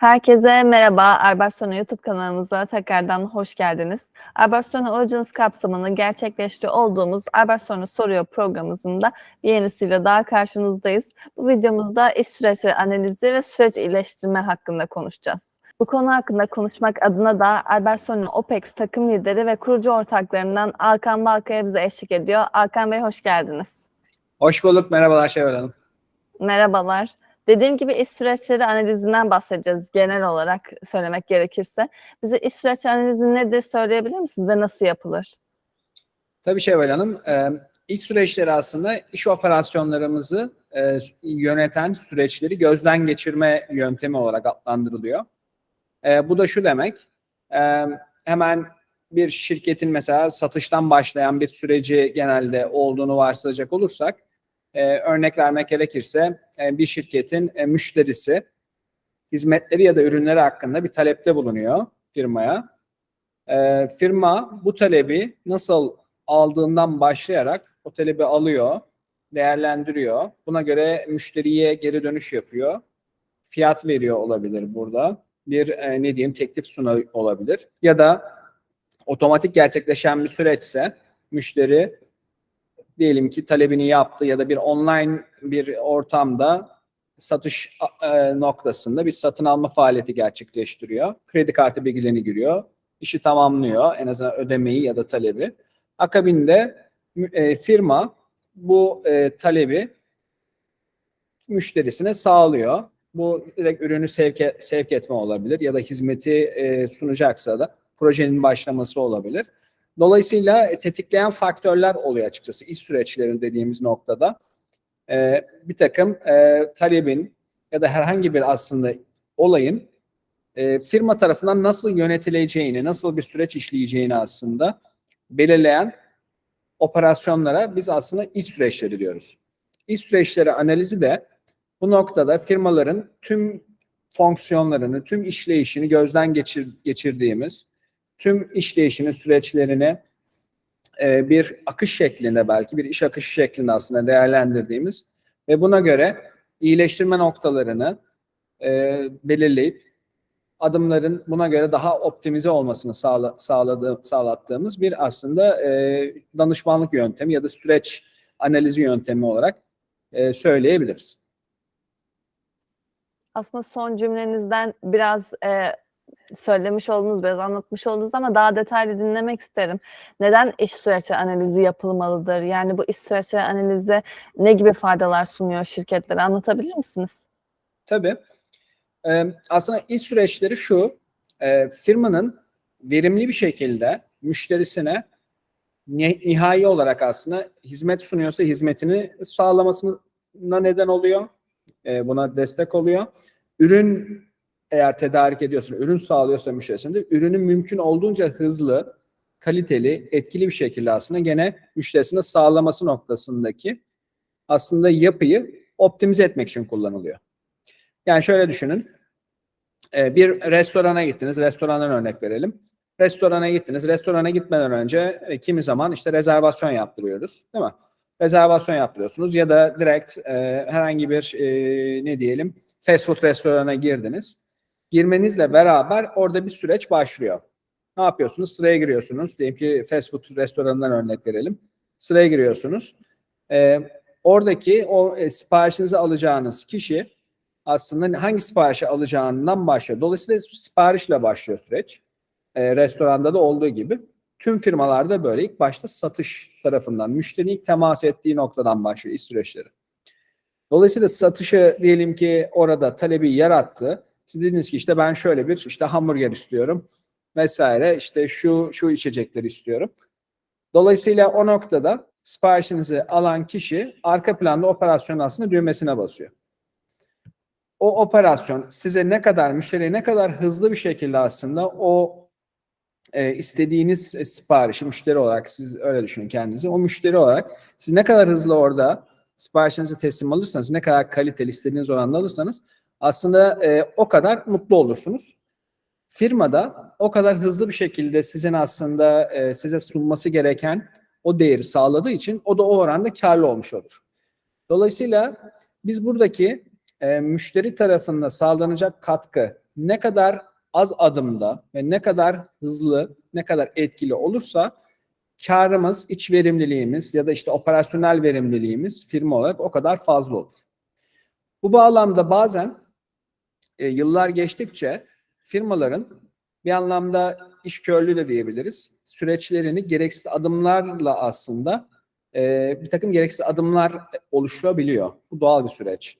Herkese merhaba. Arbarsona YouTube kanalımıza tekrardan hoş geldiniz. Arbarsona Origins kapsamında gerçekleştiriyor olduğumuz Arbarsona Soruyor programımızda bir yenisiyle daha karşınızdayız. Bu videomuzda iş süreçleri analizi ve süreç iyileştirme hakkında konuşacağız. Bu konu hakkında konuşmak adına da Albertsona OPEX takım lideri ve kurucu ortaklarından Alkan Balkaya bize eşlik ediyor. Alkan Bey hoş geldiniz. Hoş bulduk. Merhabalar Şevval Hanım. Merhabalar. Dediğim gibi iş süreçleri analizinden bahsedeceğiz genel olarak söylemek gerekirse. Bize iş süreç analizi nedir söyleyebilir misiniz ve nasıl yapılır? Tabii Şevval Hanım. E, iş süreçleri aslında iş operasyonlarımızı e, yöneten süreçleri gözden geçirme yöntemi olarak adlandırılıyor. E, bu da şu demek. E, hemen bir şirketin mesela satıştan başlayan bir süreci genelde olduğunu varsayacak olursak e, örnek vermek gerekirse e, bir şirketin e, müşterisi hizmetleri ya da ürünleri hakkında bir talepte bulunuyor firmaya. E, firma bu talebi nasıl aldığından başlayarak o talebi alıyor, değerlendiriyor. Buna göre müşteriye geri dönüş yapıyor. Fiyat veriyor olabilir burada. Bir e, ne diyeyim teklif sunuyor olabilir. Ya da otomatik gerçekleşen bir süreçse müşteri diyelim ki talebini yaptı ya da bir online bir ortamda satış e, noktasında bir satın alma faaliyeti gerçekleştiriyor. Kredi kartı bilgilerini giriyor. işi tamamlıyor en azından ödemeyi ya da talebi. Akabinde e, firma bu e, talebi müşterisine sağlıyor. Bu direkt ürünü sevk, sevk etme olabilir ya da hizmeti e, sunacaksa da projenin başlaması olabilir. Dolayısıyla tetikleyen faktörler oluyor açıkçası iş süreçleri dediğimiz noktada. Ee, bir takım e, talebin ya da herhangi bir aslında olayın e, firma tarafından nasıl yönetileceğini, nasıl bir süreç işleyeceğini aslında belirleyen operasyonlara biz aslında iş süreçleri diyoruz. İş süreçleri analizi de bu noktada firmaların tüm fonksiyonlarını, tüm işleyişini gözden geçir, geçirdiğimiz tüm işleyişinin süreçlerini e, bir akış şeklinde belki bir iş akışı şeklinde aslında değerlendirdiğimiz ve buna göre iyileştirme noktalarını e, belirleyip adımların buna göre daha optimize olmasını sağla, sağladığı, sağlattığımız bir aslında e, danışmanlık yöntemi ya da süreç analizi yöntemi olarak e, söyleyebiliriz. Aslında son cümlenizden biraz e, söylemiş oldunuz, biraz anlatmış oldunuz ama daha detaylı dinlemek isterim. Neden iş süreçleri analizi yapılmalıdır? Yani bu iş süreçleri analizi ne gibi faydalar sunuyor şirketlere? Anlatabilir misiniz? Tabii. Aslında iş süreçleri şu, firmanın verimli bir şekilde müşterisine nihai olarak aslında hizmet sunuyorsa hizmetini sağlamasına neden oluyor. Buna destek oluyor. Ürün eğer tedarik ediyorsun, ürün sağlıyorsa müşterisinde ürünün mümkün olduğunca hızlı, kaliteli, etkili bir şekilde aslında gene müşterisine sağlaması noktasındaki aslında yapıyı optimize etmek için kullanılıyor. Yani şöyle düşünün. Bir restorana gittiniz. Restorandan örnek verelim. Restorana gittiniz. Restorana gitmeden önce kimi zaman işte rezervasyon yaptırıyoruz. Değil mi? Rezervasyon yaptırıyorsunuz ya da direkt e, herhangi bir e, ne diyelim fast food restorana girdiniz girmenizle beraber orada bir süreç başlıyor. Ne yapıyorsunuz? Sıraya giriyorsunuz. Diyelim ki fast food restoranından örnek verelim. Sıraya giriyorsunuz. Ee, oradaki o e, siparişinizi alacağınız kişi aslında hangi siparişi alacağından başlıyor. Dolayısıyla siparişle başlıyor süreç. Ee, restoranda da olduğu gibi. Tüm firmalarda böyle ilk başta satış tarafından, müşterinin ilk temas ettiği noktadan başlıyor iş süreçleri. Dolayısıyla satışı diyelim ki orada talebi yarattı siz dediniz ki işte ben şöyle bir işte hamburger istiyorum vesaire işte şu şu içecekleri istiyorum. Dolayısıyla o noktada siparişinizi alan kişi arka planda operasyon aslında düğmesine basıyor. O operasyon size ne kadar müşteriye ne kadar hızlı bir şekilde aslında o e, istediğiniz siparişi müşteri olarak siz öyle düşünün kendinizi. O müşteri olarak siz ne kadar hızlı orada siparişinizi teslim alırsanız, ne kadar kaliteli istediğiniz oranda alırsanız aslında e, o kadar mutlu olursunuz. Firmada o kadar hızlı bir şekilde sizin aslında e, size sunması gereken o değeri sağladığı için o da o oranda karlı olmuş olur. Dolayısıyla biz buradaki e, müşteri tarafında sağlanacak katkı ne kadar az adımda ve ne kadar hızlı, ne kadar etkili olursa karımız, iç verimliliğimiz ya da işte operasyonel verimliliğimiz firma olarak o kadar fazla olur. Bu bağlamda bazen e, yıllar geçtikçe firmaların bir anlamda iş körlüğü de diyebiliriz. Süreçlerini gereksiz adımlarla aslında e, bir takım gereksiz adımlar oluşabiliyor. Bu doğal bir süreç.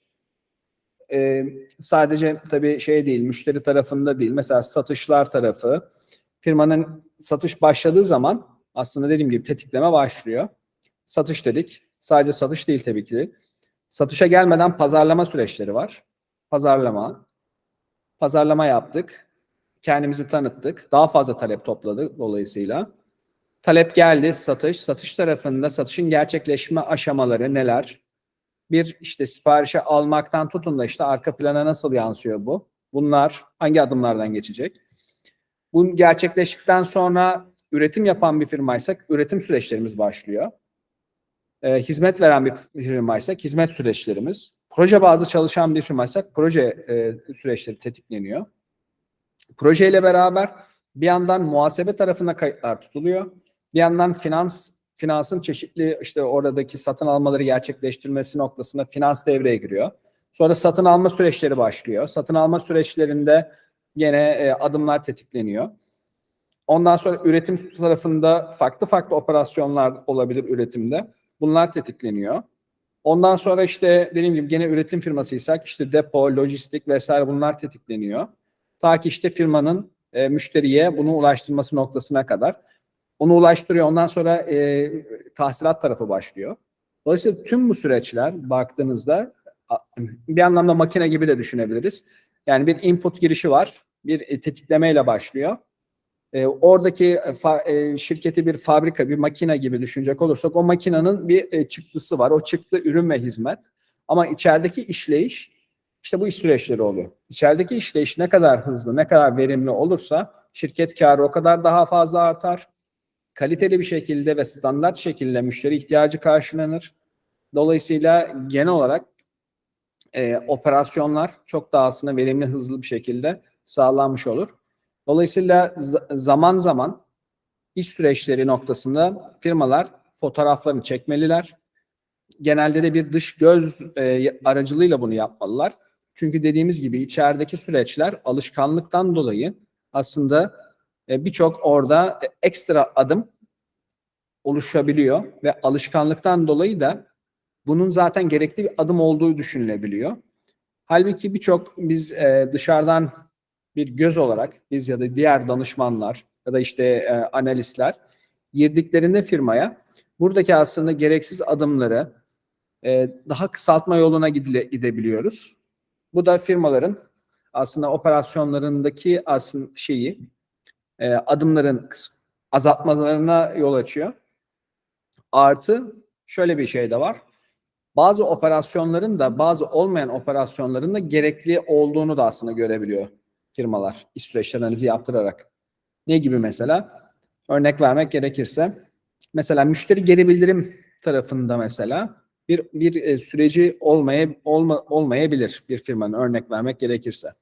E, sadece tabii şey değil, müşteri tarafında değil. Mesela satışlar tarafı, firmanın satış başladığı zaman aslında dediğim gibi tetikleme başlıyor. Satış dedik. Sadece satış değil tabii ki. Satışa gelmeden pazarlama süreçleri var. Pazarlama. Pazarlama yaptık. Kendimizi tanıttık. Daha fazla talep topladık dolayısıyla. Talep geldi, satış. Satış tarafında satışın gerçekleşme aşamaları neler? Bir işte siparişe almaktan tutun da işte arka plana nasıl yansıyor bu? Bunlar hangi adımlardan geçecek? Bu gerçekleştikten sonra üretim yapan bir firmaysak üretim süreçlerimiz başlıyor. Ee, hizmet veren bir firmaysak hizmet süreçlerimiz. Proje bazlı çalışan bir firmaysak proje e, süreçleri tetikleniyor. Projeyle beraber bir yandan muhasebe tarafına kayıtlar tutuluyor. Bir yandan finans finansın çeşitli işte oradaki satın almaları gerçekleştirmesi noktasında finans devreye giriyor. Sonra satın alma süreçleri başlıyor. Satın alma süreçlerinde gene e, adımlar tetikleniyor. Ondan sonra üretim tarafında farklı farklı operasyonlar olabilir üretimde. Bunlar tetikleniyor. Ondan sonra işte dediğim gibi gene üretim firmasıysak işte depo, lojistik vesaire bunlar tetikleniyor. Ta ki işte firmanın e, müşteriye bunu ulaştırması noktasına kadar. Onu ulaştırıyor. Ondan sonra e, tahsilat tarafı başlıyor. Dolayısıyla tüm bu süreçler baktığınızda bir anlamda makine gibi de düşünebiliriz. Yani bir input girişi var. Bir e, tetiklemeyle başlıyor. E, oradaki e, fa- e, şirketi bir fabrika, bir makine gibi düşünecek olursak o makinenin bir e, çıktısı var. O çıktı ürün ve hizmet. Ama içerideki işleyiş işte bu iş süreçleri oluyor. İçerideki işleyiş ne kadar hızlı, ne kadar verimli olursa şirket karı o kadar daha fazla artar. Kaliteli bir şekilde ve standart şekilde müşteri ihtiyacı karşılanır. Dolayısıyla genel olarak e, operasyonlar çok daha aslında verimli, hızlı bir şekilde sağlanmış olur. Dolayısıyla zaman zaman iş süreçleri noktasında firmalar fotoğraflarını çekmeliler. Genelde de bir dış göz e, aracılığıyla bunu yapmalılar. Çünkü dediğimiz gibi içerideki süreçler alışkanlıktan dolayı aslında e, birçok orada e, ekstra adım oluşabiliyor ve alışkanlıktan dolayı da bunun zaten gerekli bir adım olduğu düşünülebiliyor. Halbuki birçok biz e, dışarıdan bir göz olarak biz ya da diğer danışmanlar ya da işte e, analistler girdiklerinde firmaya buradaki aslında gereksiz adımları e, daha kısaltma yoluna gidile, gidebiliyoruz. Bu da firmaların aslında operasyonlarındaki aslında şeyi e, adımların azaltmalarına yol açıyor. Artı şöyle bir şey de var. Bazı operasyonların da bazı olmayan operasyonların da gerekli olduğunu da aslında görebiliyor firmalar iş süreç analizi yaptırarak. Ne gibi mesela? Örnek vermek gerekirse mesela müşteri geri bildirim tarafında mesela bir bir e, süreci olmaya olma, olmayabilir bir firmanın örnek vermek gerekirse.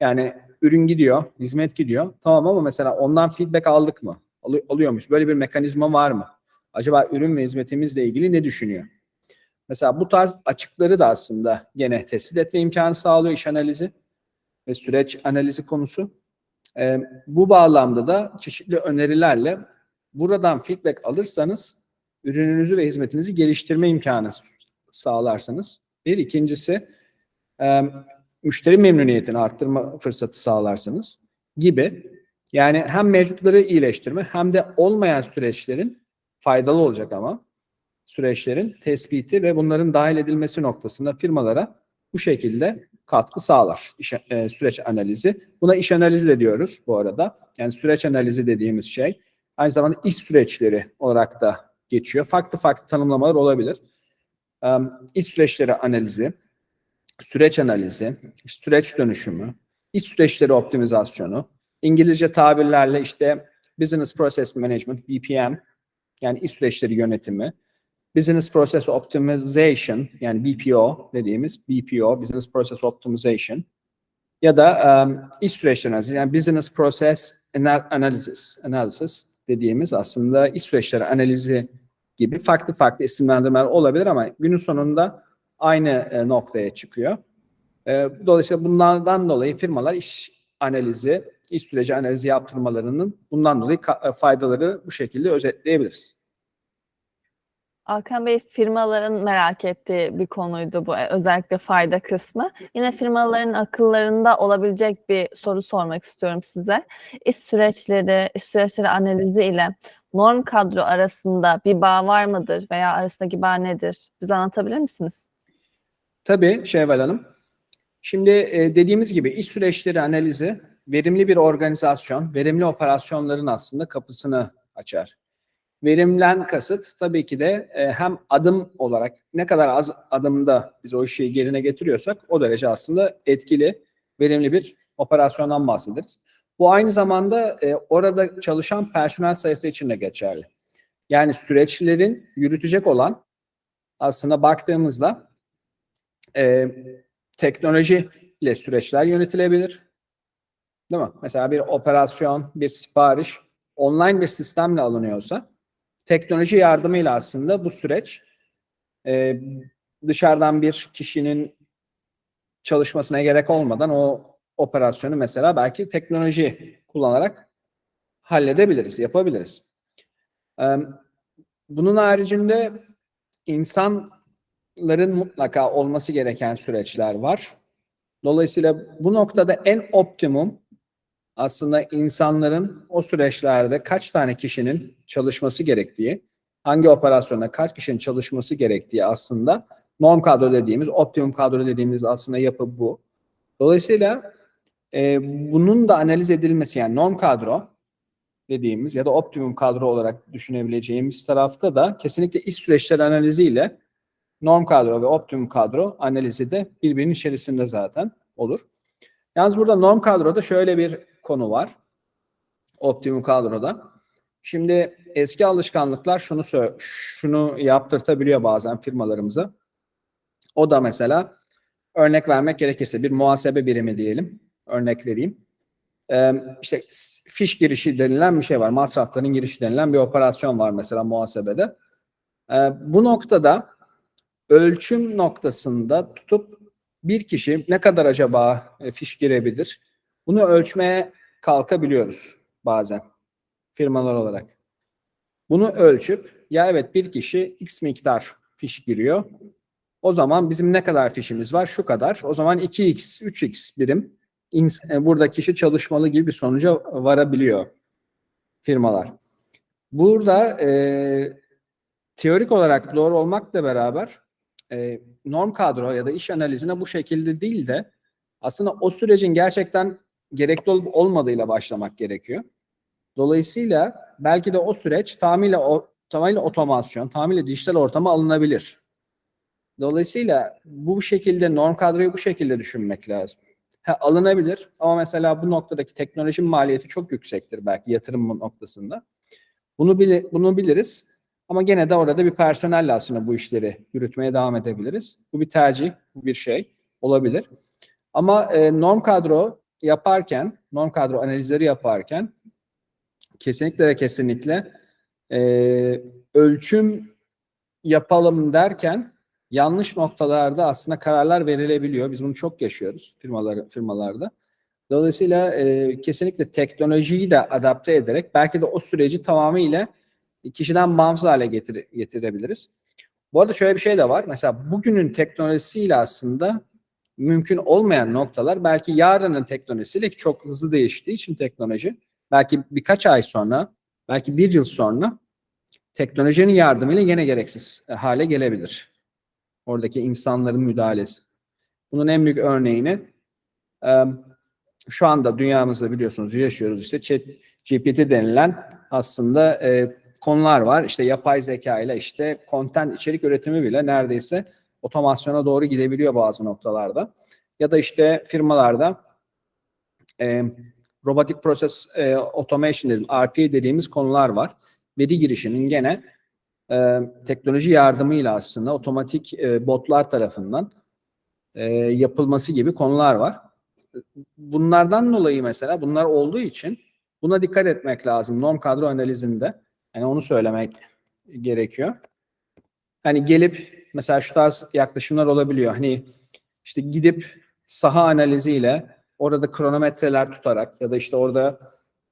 Yani ürün gidiyor, hizmet gidiyor. Tamam ama mesela ondan feedback aldık mı? Alı- alıyor muyuz? Böyle bir mekanizma var mı? Acaba ürün ve hizmetimizle ilgili ne düşünüyor? Mesela bu tarz açıkları da aslında gene tespit etme imkanı sağlıyor iş analizi ve süreç analizi konusu. Ee, bu bağlamda da çeşitli önerilerle buradan feedback alırsanız ürününüzü ve hizmetinizi geliştirme imkanı sağlarsınız. Bir ikincisi e, müşteri memnuniyetini arttırma fırsatı sağlarsınız gibi. Yani hem mevcutları iyileştirme hem de olmayan süreçlerin faydalı olacak ama süreçlerin tespiti ve bunların dahil edilmesi noktasında firmalara bu şekilde katkı sağlar iş, e, süreç analizi. Buna iş analizi de diyoruz bu arada. Yani süreç analizi dediğimiz şey aynı zamanda iş süreçleri olarak da geçiyor. Farklı farklı tanımlamalar olabilir. Ee, iş süreçleri analizi, süreç analizi, süreç dönüşümü, iş süreçleri optimizasyonu, İngilizce tabirlerle işte Business Process Management, BPM, yani iş süreçleri yönetimi, Business Process Optimization, yani BPO dediğimiz BPO, Business Process Optimization, ya da um, iş süreçleri yani business process ana- analysis, analysis dediğimiz aslında iş süreçleri analizi gibi farklı farklı isimlendirmeler olabilir ama günün sonunda aynı e, noktaya çıkıyor. E, dolayısıyla bunlardan dolayı firmalar iş analizi, iş süreci analizi yaptırmalarının bundan dolayı faydaları bu şekilde özetleyebiliriz. Hakan Bey firmaların merak ettiği bir konuydu bu e, özellikle fayda kısmı. Yine firmaların akıllarında olabilecek bir soru sormak istiyorum size. İş süreçleri, iş süreçleri analizi ile norm kadro arasında bir bağ var mıdır veya arasındaki bağ nedir? Bize anlatabilir misiniz? Tabii Şevval Hanım. Şimdi e, dediğimiz gibi iş süreçleri analizi verimli bir organizasyon, verimli operasyonların aslında kapısını açar. Verimlen kasıt tabii ki de e, hem adım olarak ne kadar az adımda biz o işi yerine getiriyorsak o derece aslında etkili, verimli bir operasyondan bahsederiz. Bu aynı zamanda e, orada çalışan personel sayısı için de geçerli. Yani süreçlerin yürütecek olan aslında baktığımızda e, teknolojiyle süreçler yönetilebilir. Değil mi? Mesela bir operasyon, bir sipariş online bir sistemle alınıyorsa teknoloji yardımıyla aslında bu süreç e, dışarıdan bir kişinin çalışmasına gerek olmadan o operasyonu mesela belki teknoloji kullanarak halledebiliriz, yapabiliriz. E, bunun haricinde insanların mutlaka olması gereken süreçler var. Dolayısıyla bu noktada en optimum aslında insanların o süreçlerde kaç tane kişinin çalışması gerektiği, hangi operasyonda kaç kişinin çalışması gerektiği aslında norm kadro dediğimiz, optimum kadro dediğimiz aslında yapı bu. Dolayısıyla e, bunun da analiz edilmesi yani norm kadro dediğimiz ya da optimum kadro olarak düşünebileceğimiz tarafta da kesinlikle iş süreçleri analiziyle norm kadro ve optimum kadro analizi de birbirinin içerisinde zaten olur. Yalnız burada norm kadroda şöyle bir konu var. Optimum kadroda. Şimdi eski alışkanlıklar şunu şunu yaptırtabiliyor bazen firmalarımıza. O da mesela örnek vermek gerekirse bir muhasebe birimi diyelim. Örnek vereyim. Ee, işte fiş girişi denilen bir şey var. Masrafların girişi denilen bir operasyon var mesela muhasebede. Ee, bu noktada ölçüm noktasında tutup bir kişi ne kadar acaba e, fiş girebilir? Bunu ölçmeye kalkabiliyoruz bazen firmalar olarak. Bunu ölçüp ya evet bir kişi x miktar fiş giriyor. O zaman bizim ne kadar fişimiz var? Şu kadar. O zaman 2x, 3x birim e, burada kişi çalışmalı gibi bir sonuca varabiliyor firmalar. Burada e, teorik olarak doğru olmakla beraber e, norm kadro ya da iş analizine bu şekilde değil de aslında o sürecin gerçekten gerekli olup olmadığıyla başlamak gerekiyor. Dolayısıyla belki de o süreç tamamıyla o tamamıyla otomasyon, tamamıyla dijital ortama alınabilir. Dolayısıyla bu şekilde norm kadroyu bu şekilde düşünmek lazım. Ha, alınabilir ama mesela bu noktadaki teknoloji maliyeti çok yüksektir belki yatırım noktasında. Bunu bili, bunu biliriz. Ama gene de orada bir personelle aslında bu işleri yürütmeye devam edebiliriz. Bu bir tercih, bu bir şey olabilir. Ama e, norm kadro yaparken, norm kadro analizleri yaparken kesinlikle ve kesinlikle e, ölçüm yapalım derken yanlış noktalarda aslında kararlar verilebiliyor. Biz bunu çok yaşıyoruz firmalar, firmalarda. Dolayısıyla e, kesinlikle teknolojiyi de adapte ederek belki de o süreci tamamıyla kişiden bağımsız hale getir, getirebiliriz. Bu arada şöyle bir şey de var. Mesela bugünün teknolojisiyle aslında mümkün olmayan noktalar belki yarının teknolojisiyle ki çok hızlı değiştiği için teknoloji belki birkaç ay sonra belki bir yıl sonra teknolojinin yardımıyla yine gereksiz hale gelebilir. Oradaki insanların müdahalesi. Bunun en büyük örneğini e, şu anda dünyamızda biliyorsunuz yaşıyoruz işte Chat GPT denilen aslında e, konular var. İşte yapay zeka ile işte content içerik üretimi bile neredeyse otomasyona doğru gidebiliyor bazı noktalarda. Ya da işte firmalarda e, robotic process e, automation dedim, RPA dediğimiz konular var. Veri girişinin gene e, teknoloji yardımıyla aslında otomatik e, botlar tarafından e, yapılması gibi konular var. bunlardan dolayı mesela bunlar olduğu için buna dikkat etmek lazım norm kadro analizinde. Yani onu söylemek gerekiyor. Hani gelip mesela şu tarz yaklaşımlar olabiliyor. Hani işte gidip saha analiziyle orada kronometreler tutarak ya da işte orada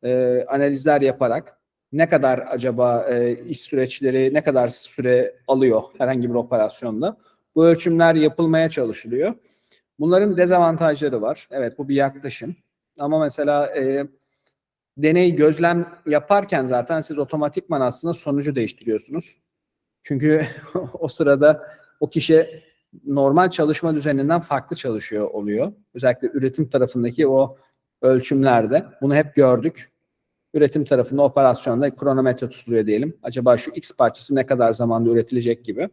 e, analizler yaparak ne kadar acaba e, iş süreçleri ne kadar süre alıyor herhangi bir operasyonda. Bu ölçümler yapılmaya çalışılıyor. Bunların dezavantajları var. Evet bu bir yaklaşım. Ama mesela e, deney gözlem yaparken zaten siz otomatikman aslında sonucu değiştiriyorsunuz. Çünkü o sırada o kişi normal çalışma düzeninden farklı çalışıyor oluyor. Özellikle üretim tarafındaki o ölçümlerde. Bunu hep gördük. Üretim tarafında operasyonda kronometre tutuluyor diyelim. Acaba şu X parçası ne kadar zamanda üretilecek gibi.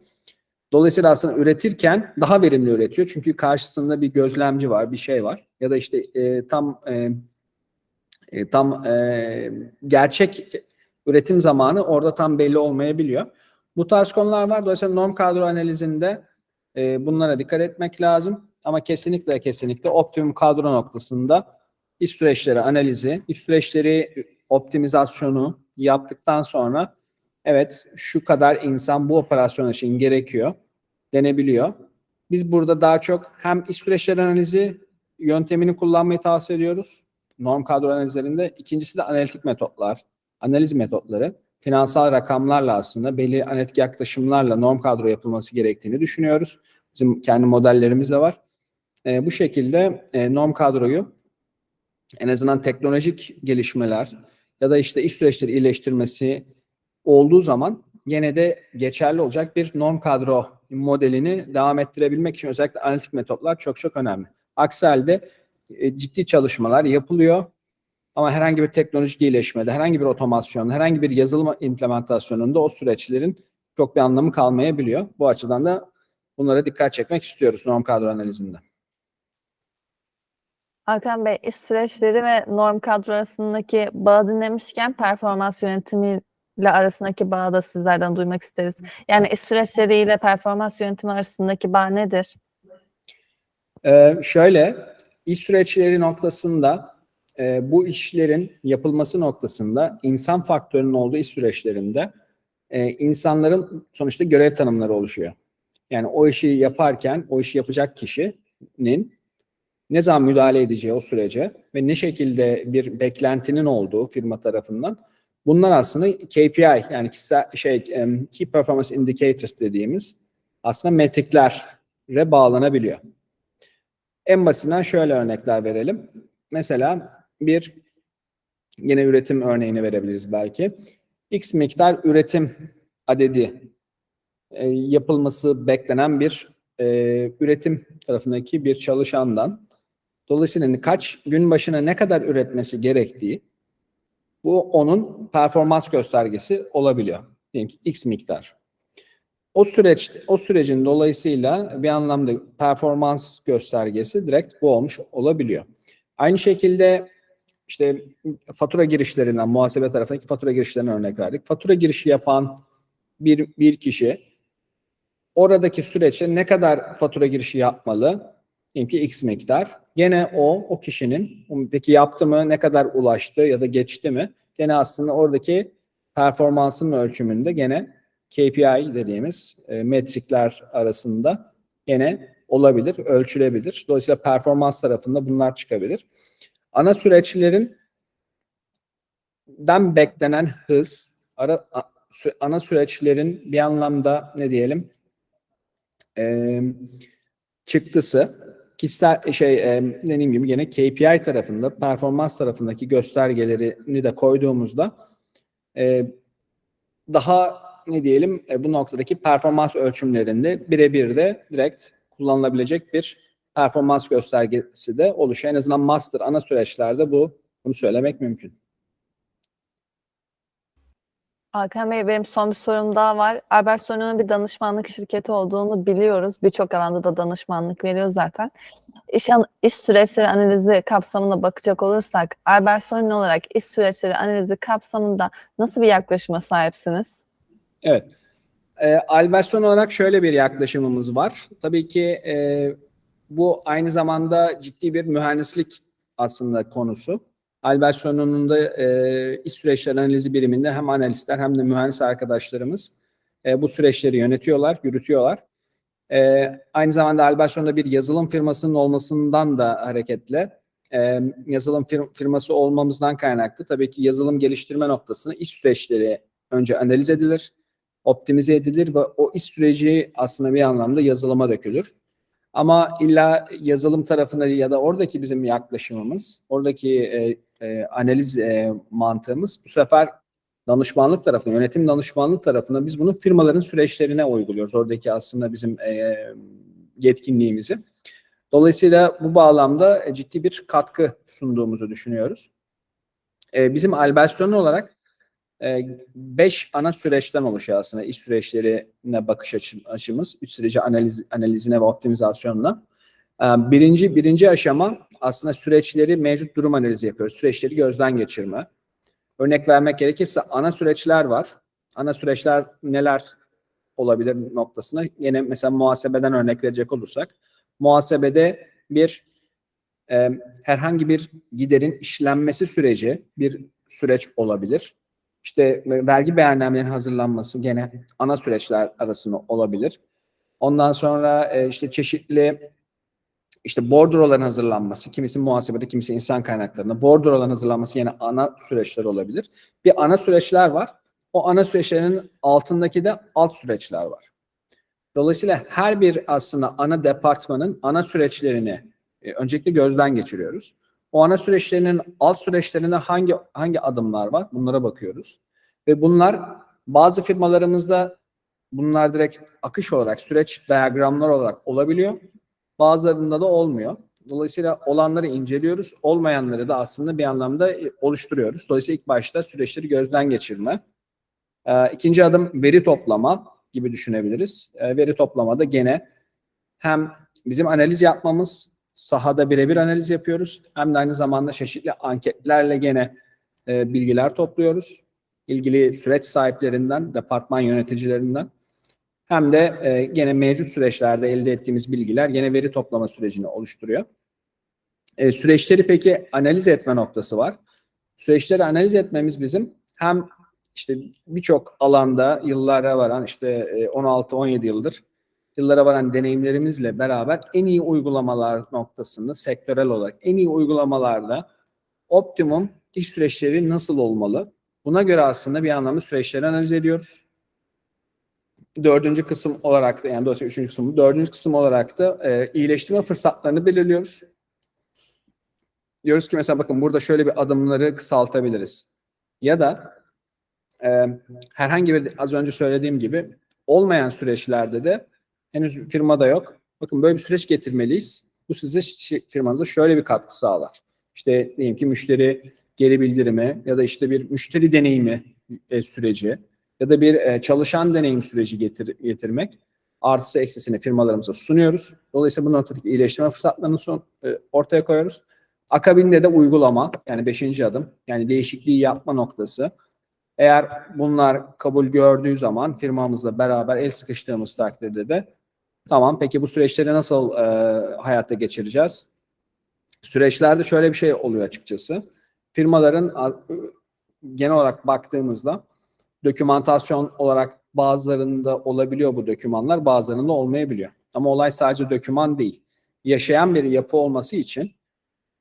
Dolayısıyla aslında üretirken daha verimli üretiyor. Çünkü karşısında bir gözlemci var, bir şey var. Ya da işte e, tam e, e, tam e, gerçek üretim zamanı orada tam belli olmayabiliyor. Bu tarz konular var. Dolayısıyla norm kadro analizinde e, bunlara dikkat etmek lazım. Ama kesinlikle kesinlikle optimum kadro noktasında iş süreçleri analizi, iş süreçleri optimizasyonu yaptıktan sonra evet şu kadar insan bu operasyon için gerekiyor denebiliyor. Biz burada daha çok hem iş süreçleri analizi yöntemini kullanmayı tavsiye ediyoruz. Norm kadro analizlerinde. İkincisi de analitik metotlar, analiz metotları. Finansal rakamlarla aslında belli analitik yaklaşımlarla norm kadro yapılması gerektiğini düşünüyoruz. Bizim kendi modellerimiz de var. E, bu şekilde e, norm kadroyu en azından teknolojik gelişmeler ya da işte iş süreçleri iyileştirmesi olduğu zaman gene de geçerli olacak bir norm kadro modelini devam ettirebilmek için özellikle analitik metotlar çok çok önemli. Aksi halde e, ciddi çalışmalar yapılıyor ama herhangi bir teknolojik iyileşmede, herhangi bir otomasyon, herhangi bir yazılım implementasyonunda o süreçlerin çok bir anlamı kalmayabiliyor. Bu açıdan da bunlara dikkat çekmek istiyoruz norm kadro analizinde. Hakan Bey, iş süreçleri ve norm kadro arasındaki bağı dinlemişken performans yönetimiyle arasındaki bağı da sizlerden duymak isteriz. Yani iş süreçleriyle performans yönetimi arasındaki bağ nedir? Ee, şöyle, iş süreçleri noktasında e, bu işlerin yapılması noktasında insan faktörünün olduğu iş süreçlerinde e, insanların sonuçta görev tanımları oluşuyor. Yani o işi yaparken o işi yapacak kişinin ne zaman müdahale edeceği o sürece ve ne şekilde bir beklentinin olduğu firma tarafından bunlar aslında KPI yani kişisel şey Key Performance Indicators dediğimiz aslında metriklere bağlanabiliyor. En basitinden şöyle örnekler verelim. Mesela bir yine üretim örneğini verebiliriz belki. X miktar üretim adedi e, yapılması beklenen bir e, üretim tarafındaki bir çalışandan dolayısıyla kaç gün başına ne kadar üretmesi gerektiği bu onun performans göstergesi olabiliyor. Diyelim ki X miktar. O süreç o sürecin dolayısıyla bir anlamda performans göstergesi direkt bu olmuş olabiliyor. Aynı şekilde işte fatura girişlerinden muhasebe tarafındaki fatura girişlerinden örnek verdik. Fatura girişi yapan bir bir kişi oradaki süreçte ne kadar fatura girişi yapmalı? Diyelim ki X miktar. Gene o, o kişinin peki yaptı mı, ne kadar ulaştı ya da geçti mi? Gene aslında oradaki performansın ölçümünde gene KPI dediğimiz e, metrikler arasında gene olabilir, ölçülebilir. Dolayısıyla performans tarafında bunlar çıkabilir. Ana süreçlerin den beklenen hız, ara, ana süreçlerin bir anlamda ne diyelim e, çıktısı kişisel şey e, dediğim gibi yine KPI tarafında performans tarafındaki göstergelerini de koyduğumuzda e, daha ne diyelim e, bu noktadaki performans ölçümlerinde birebir de direkt kullanılabilecek bir performans göstergesi de oluşuyor. En azından master ana süreçlerde bu bunu söylemek mümkün. Hakan Bey benim son bir sorum daha var. Albertson'un bir danışmanlık şirketi olduğunu biliyoruz. Birçok alanda da danışmanlık veriyor zaten. İş, iş süreçleri analizi kapsamına bakacak olursak Albertson olarak iş süreçleri analizi kapsamında nasıl bir yaklaşıma sahipsiniz? Evet. E, Albertson olarak şöyle bir yaklaşımımız var. Tabii ki e, bu aynı zamanda ciddi bir mühendislik aslında konusu. Albertson'un da e, iş süreçleri analizi biriminde hem analistler hem de mühendis arkadaşlarımız e, bu süreçleri yönetiyorlar, yürütüyorlar. E, aynı zamanda Albertson'da bir yazılım firmasının olmasından da hareketle e, yazılım fir- firması olmamızdan kaynaklı tabii ki yazılım geliştirme noktasında iş süreçleri önce analiz edilir, optimize edilir ve o iş süreci aslında bir anlamda yazılıma dökülür. Ama illa yazılım tarafına ya da oradaki bizim yaklaşımımız, oradaki e, e, analiz e, mantığımız bu sefer danışmanlık tarafına, yönetim danışmanlık tarafına biz bunu firmaların süreçlerine uyguluyoruz. Oradaki aslında bizim e, yetkinliğimizi. Dolayısıyla bu bağlamda e, ciddi bir katkı sunduğumuzu düşünüyoruz. E, bizim Albertsson olarak e, beş ana süreçten oluşuyor aslında iş süreçlerine bakış açı- açımız, iş süreci analiz, analizine ve optimizasyonuna. E, birinci, birinci aşama aslında süreçleri mevcut durum analizi yapıyoruz. Süreçleri gözden geçirme. Örnek vermek gerekirse ana süreçler var. Ana süreçler neler olabilir noktasına. Yine mesela muhasebeden örnek verecek olursak. Muhasebede bir e, herhangi bir giderin işlenmesi süreci bir süreç olabilir. İşte vergi beyannamelerinin hazırlanması gene ana süreçler arasında olabilir. Ondan sonra e, işte çeşitli işte bordroların hazırlanması, kimisi muhasebede, kimisi insan kaynaklarında. Bordroların hazırlanması yine ana süreçler olabilir. Bir ana süreçler var. O ana süreçlerin altındaki de alt süreçler var. Dolayısıyla her bir aslında ana departmanın ana süreçlerini e, öncelikle gözden geçiriyoruz. O ana süreçlerinin alt süreçlerinde hangi hangi adımlar var? Bunlara bakıyoruz. Ve bunlar bazı firmalarımızda bunlar direkt akış olarak, süreç diyagramlar olarak olabiliyor. Bazılarında da olmuyor. Dolayısıyla olanları inceliyoruz. Olmayanları da aslında bir anlamda e, oluşturuyoruz. Dolayısıyla ilk başta süreçleri gözden geçirme. Ee, ikinci adım veri toplama gibi düşünebiliriz. Ee, veri toplamada gene hem bizim analiz yapmamız, sahada birebir analiz yapıyoruz. Hem de aynı zamanda çeşitli anketlerle gene e, bilgiler topluyoruz. İlgili süreç sahiplerinden, departman yöneticilerinden. Hem de e, gene mevcut süreçlerde elde ettiğimiz bilgiler gene veri toplama sürecini oluşturuyor. E, süreçleri peki analiz etme noktası var. Süreçleri analiz etmemiz bizim hem işte birçok alanda yıllara varan işte e, 16-17 yıldır yıllara varan deneyimlerimizle beraber en iyi uygulamalar noktasında sektörel olarak en iyi uygulamalarda optimum iş süreçleri nasıl olmalı? Buna göre aslında bir anlamda süreçleri analiz ediyoruz. Dördüncü kısım olarak da yani dolayısıyla üçüncü kısım, dördüncü kısım olarak da e, iyileştirme fırsatlarını belirliyoruz. Diyoruz ki mesela bakın burada şöyle bir adımları kısaltabiliriz. Ya da e, herhangi bir az önce söylediğim gibi olmayan süreçlerde de henüz firmada yok. Bakın böyle bir süreç getirmeliyiz. Bu size şi- firmanıza şöyle bir katkı sağlar. İşte diyelim ki müşteri geri bildirimi ya da işte bir müşteri deneyimi e, süreci ya da bir e, çalışan deneyim süreci getir, getirmek artısı eksisini firmalarımıza sunuyoruz. Dolayısıyla bu noktadaki iyileştirme fırsatlarını son, e, ortaya koyuyoruz. Akabinde de uygulama yani beşinci adım yani değişikliği yapma noktası. Eğer bunlar kabul gördüğü zaman firmamızla beraber el sıkıştığımız takdirde de tamam peki bu süreçleri nasıl e, hayata geçireceğiz? Süreçlerde şöyle bir şey oluyor açıkçası. Firmaların genel olarak baktığımızda dokümantasyon olarak bazılarında olabiliyor bu dokümanlar, bazılarında olmayabiliyor. Ama olay sadece doküman değil. Yaşayan bir yapı olması için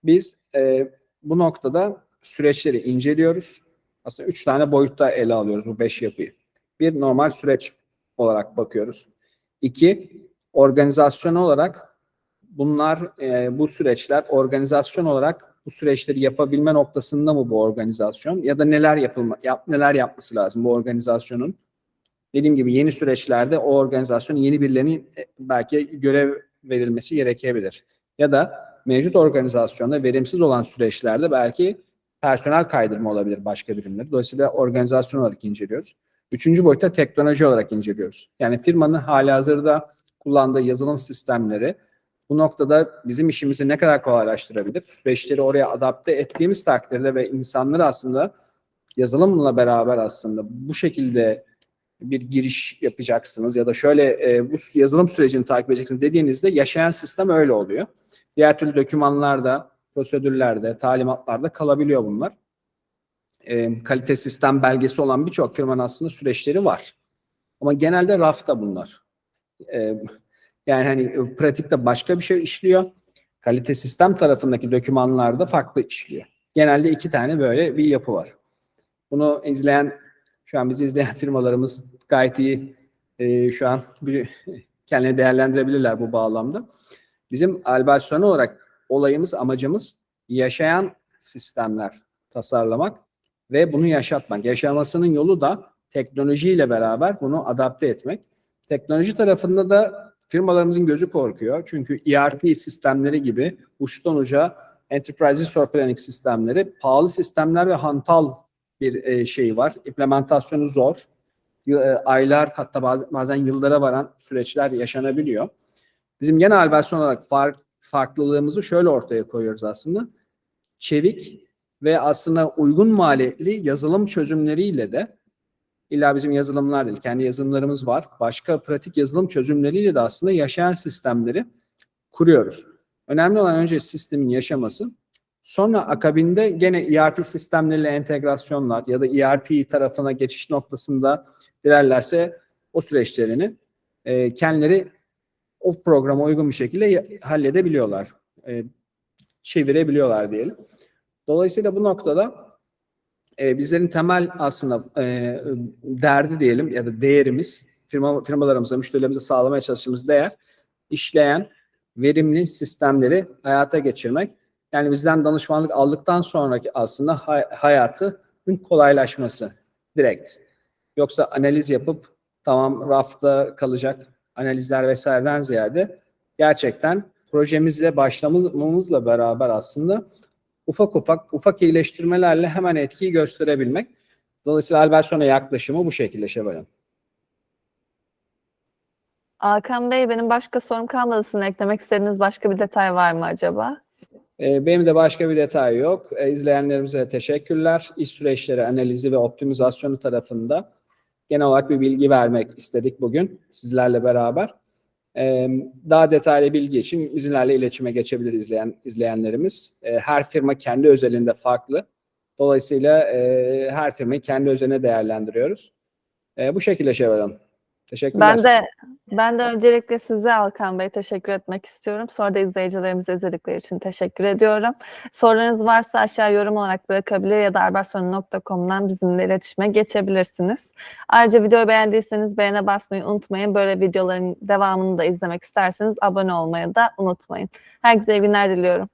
biz e, bu noktada süreçleri inceliyoruz. Aslında üç tane boyutta ele alıyoruz bu beş yapıyı. Bir normal süreç olarak bakıyoruz. İki, organizasyon olarak bunlar e, bu süreçler organizasyon olarak bu süreçleri yapabilme noktasında mı bu organizasyon ya da neler yapılma yap, neler yapması lazım bu organizasyonun? Dediğim gibi yeni süreçlerde o organizasyonun yeni birilerinin e, belki görev verilmesi gerekebilir. Ya da mevcut organizasyonda verimsiz olan süreçlerde belki personel kaydırma olabilir başka birimleri. Dolayısıyla organizasyon olarak inceliyoruz. Üçüncü boyutta teknoloji olarak inceliyoruz. Yani firmanın halihazırda kullandığı yazılım sistemleri bu noktada bizim işimizi ne kadar kolaylaştırabilir? Süreçleri oraya adapte ettiğimiz takdirde ve insanları aslında yazılımla beraber aslında bu şekilde bir giriş yapacaksınız ya da şöyle e, bu yazılım sürecini takip edeceksiniz dediğinizde yaşayan sistem öyle oluyor. Diğer türlü dokümanlarda, prosedürlerde, talimatlarda kalabiliyor bunlar. E, kalite sistem belgesi olan birçok firmanın aslında süreçleri var. Ama genelde rafta bunlar. Yani hani e, pratikte başka bir şey işliyor. Kalite sistem tarafındaki dokümanlarda farklı işliyor. Genelde iki tane böyle bir yapı var. Bunu izleyen, şu an bizi izleyen firmalarımız gayet iyi e, şu an bir, kendini değerlendirebilirler bu bağlamda. Bizim Albertsone olarak olayımız, amacımız yaşayan sistemler tasarlamak ve bunu yaşatmak. Yaşamasının yolu da teknolojiyle beraber bunu adapte etmek. Teknoloji tarafında da firmalarımızın gözü korkuyor. Çünkü ERP sistemleri gibi uçtan uca Enterprise Resource sistemleri pahalı sistemler ve hantal bir e, şey var. İmplementasyonu zor. E, Aylar hatta baz- bazen yıllara varan süreçler yaşanabiliyor. Bizim genel versiyon olarak fark, farklılığımızı şöyle ortaya koyuyoruz aslında. Çevik ve aslında uygun maliyetli yazılım çözümleriyle de illa bizim yazılımlar değil, kendi yazılımlarımız var. Başka pratik yazılım çözümleriyle de aslında yaşayan sistemleri kuruyoruz. Önemli olan önce sistemin yaşaması. Sonra akabinde gene ERP sistemleriyle entegrasyonlar ya da ERP tarafına geçiş noktasında dilerlerse o süreçlerini e, kendileri o programa uygun bir şekilde halledebiliyorlar. E, çevirebiliyorlar diyelim. Dolayısıyla bu noktada e, bizlerin temel aslında e, derdi diyelim ya da değerimiz firma, firmalarımıza, müşterilerimize sağlamaya çalıştığımız değer işleyen verimli sistemleri hayata geçirmek. Yani bizden danışmanlık aldıktan sonraki aslında hay- hayatının kolaylaşması direkt. Yoksa analiz yapıp tamam rafta kalacak analizler vesaireden ziyade gerçekten projemizle başlamamızla beraber aslında ufak ufak ufak iyileştirmelerle hemen etkiyi gösterebilmek. Dolayısıyla Albertson'a yaklaşımı bu şekilde Şevval Hanım. Hakan Bey benim başka sorum kalmadı. Sizin eklemek istediğiniz başka bir detay var mı acaba? Ee, Benim de başka bir detay yok. Ee, İzleyenlerimize teşekkürler. İş süreçleri analizi ve optimizasyonu tarafında genel olarak bir bilgi vermek istedik bugün sizlerle beraber. Daha detaylı bilgi için bizimlerle iletişime geçebilir izleyen izleyenlerimiz. Her firma kendi özelinde farklı. Dolayısıyla her firmayı kendi özeline değerlendiriyoruz. Bu şekilde Şevval Hanım. Teşekkürler. Ben de ben de öncelikle size Alkan Bey teşekkür etmek istiyorum. Sonra da izleyicilerimize izledikleri için teşekkür ediyorum. Sorularınız varsa aşağı yorum olarak bırakabilir ya da albertsonu.com'dan bizimle iletişime geçebilirsiniz. Ayrıca videoyu beğendiyseniz beğene basmayı unutmayın. Böyle videoların devamını da izlemek isterseniz abone olmayı da unutmayın. Herkese iyi günler diliyorum.